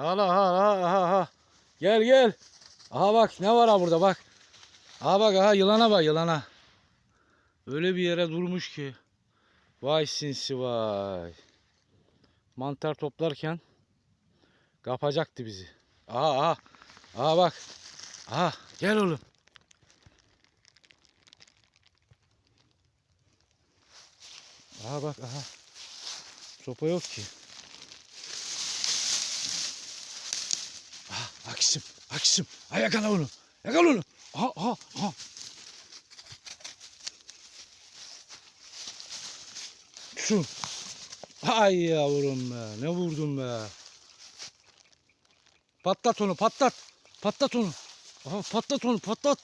Hala hala aha aha. Gel gel. Aha bak ne var ha burada bak. Aha bak aha yılana bak yılana. Öyle bir yere durmuş ki. Vay sinsi vay. Mantar toplarken kapacaktı bizi. Aha aha. Aha bak. Aha gel oğlum. Aha bak aha. Sopa yok ki. Akşam akşam. Ay yakala onu. Yakala onu. Aha aha aha. Şu. Ay yavrum be. Ne vurdum be. Patlat onu patlat. Patlat onu. Aha patlat onu patlat.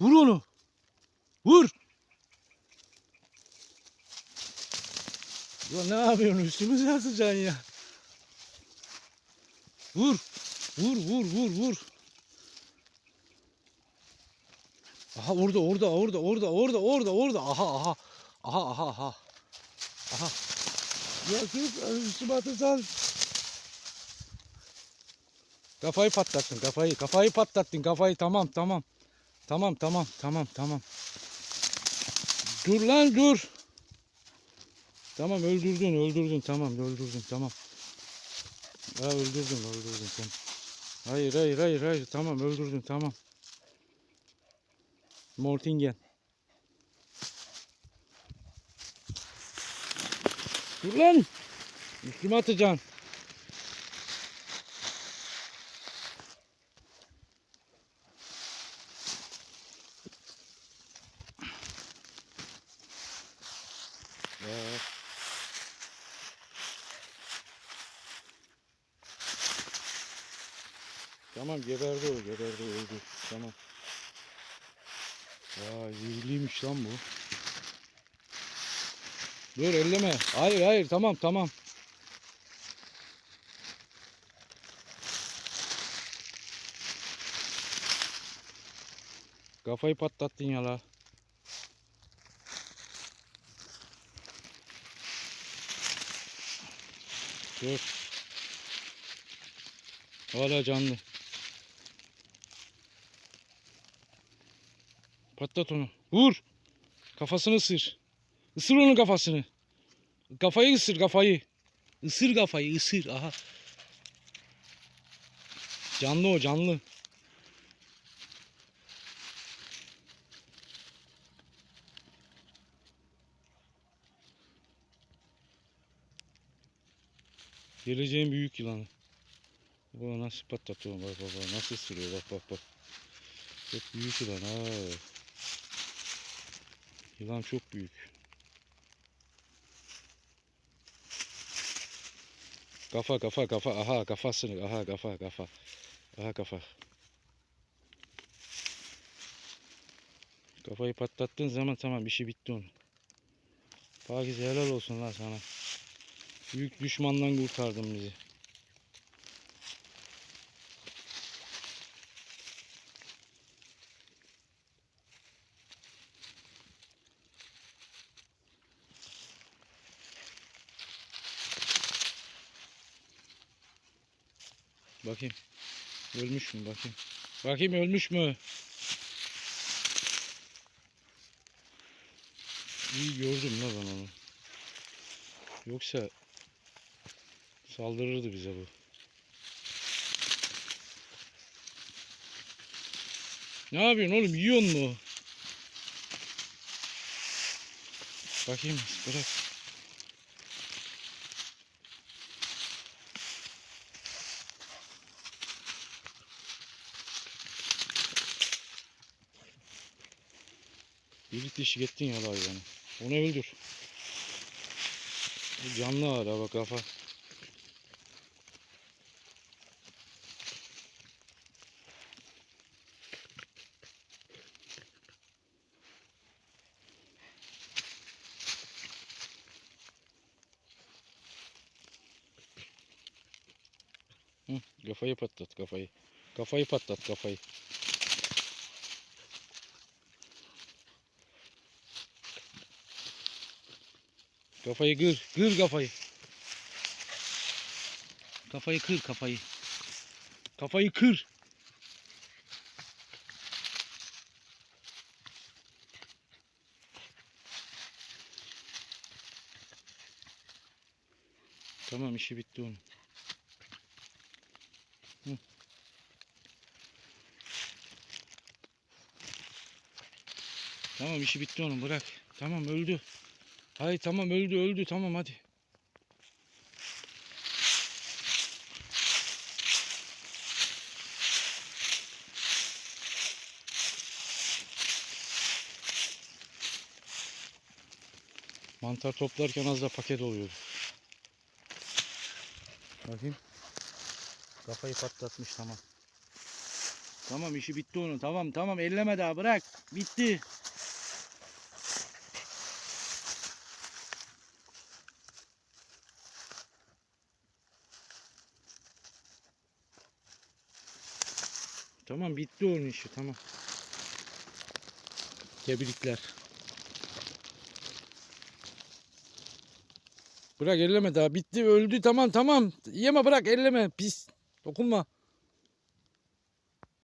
Vur onu. Vur. Ya ne yapıyorsun üstümüze atacaksın ya. Vur. Vur vur vur vur. Aha orada orada orada orada orada orada orada aha aha. Aha aha aha. Aha. Ya sus üstüme atacaksın. Kafayı patlattın kafayı. Kafayı patlattın kafayı tamam tamam. Tamam tamam tamam tamam. Dur lan dur. Tamam öldürdün öldürdün tamam öldürdün tamam. Ha öldürdün öldürdün tamam. Hayır hayır hayır hayır tamam öldürdün tamam. Mortingen. Dur lan. Üstüme atacaksın. Tamam geberdi o geberdi öldü. Tamam. Vay zehirliymiş lan bu. Dur elleme. Hayır hayır tamam tamam. Kafayı patlattın ya la. Dur. Hala canlı. Patlat onu. Vur. Kafasını ısır. Isır onun kafasını. Kafayı ısır kafayı. Isır kafayı ısır. Aha. Canlı o canlı. Geleceğin büyük yılanı. Baba nasıl patlatıyor bak baba nasıl ısırıyor bak bak bak. Çok büyük yılan ha. Yılan çok büyük. Kafa kafa kafa aha kafasını aha kafa kafa. Aha kafa. Kafayı patlattığın zaman tamam işi bitti onun. Pakize helal olsun lan sana. Büyük düşmandan kurtardın bizi. Bakayım. Ölmüş mü bakayım. Bakayım ölmüş mü? İyi gördüm la ben onu. Yoksa saldırırdı bize bu. Ne yapıyorsun oğlum? Yiyorsun mu? Bakayım bırak. Bir dişi gittin ya hayvanı. Onu öldür. Bu canlı hala bak kafa. Hı, kafayı patlat kafayı. Kafayı patlat kafayı. Kafayı kır. Kır kafayı. Kafayı kır kafayı. Kafayı kır. Tamam işi bitti onun. Hı. Tamam işi bitti onun bırak. Tamam öldü. Hayır tamam öldü öldü tamam hadi. Mantar toplarken az da paket oluyor. Bakayım. Kafayı patlatmış tamam. Tamam işi bitti onun. Tamam tamam elleme daha bırak. Bitti. Tamam bitti onun işi tamam. Tebrikler. Bırak elleme daha bitti öldü tamam tamam. Yeme bırak elleme pis. Dokunma.